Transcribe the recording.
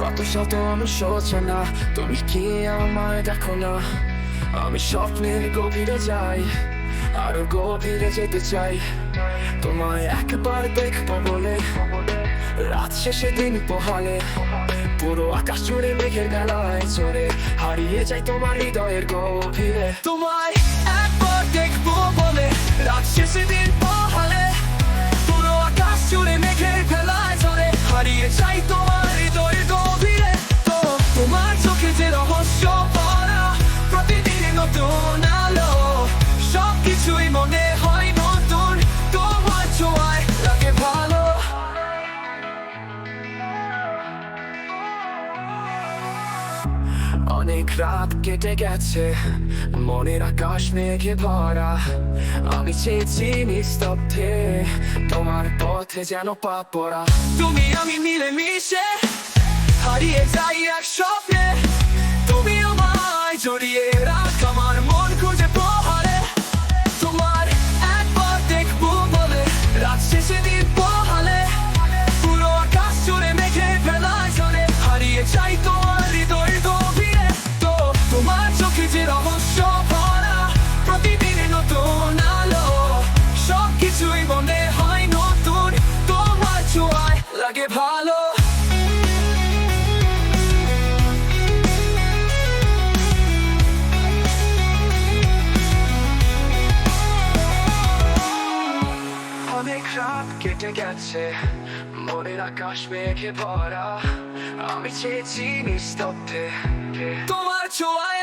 কত শত অনুশোচনা তুমি কি আমায় দেখো না আমি স্বপ্নের গভীরে যাই আরও গভীরে যেতে চাই তোমায় একবার দেখব বলে রাত শেষে দিন পোহালে পুরো আকাশ জুড়ে মেঘের বেলায় চড়ে হারিয়ে যাই তোমার হৃদয়ের গভীরে তোমায় একবার দেখব বলে রাত শেষে দিন পোহালে পুরো আকাশ জুড়ে মেঘের বেলায় চড়ে হারিয়ে যাই তোমার অনেক রাত কেটে গেছে, মনের আকাশ মেঘে ভরা। আমি চেয়েছি নিস্তব্ধে, তোমার পথে যেন পা পড়া। তুমি আমি মিলে মিশে হারিয়ে যাই এক স্বপ্নে। তুমি আমায় জড়িয়ে রাখ লাগে ভালো। অনেক রাত কেটে গেছে, মনের আকাশ মেঘে ভরা। আমি চেয়েছি নিস্তব্ধে, তোমার ছোঁয়ায়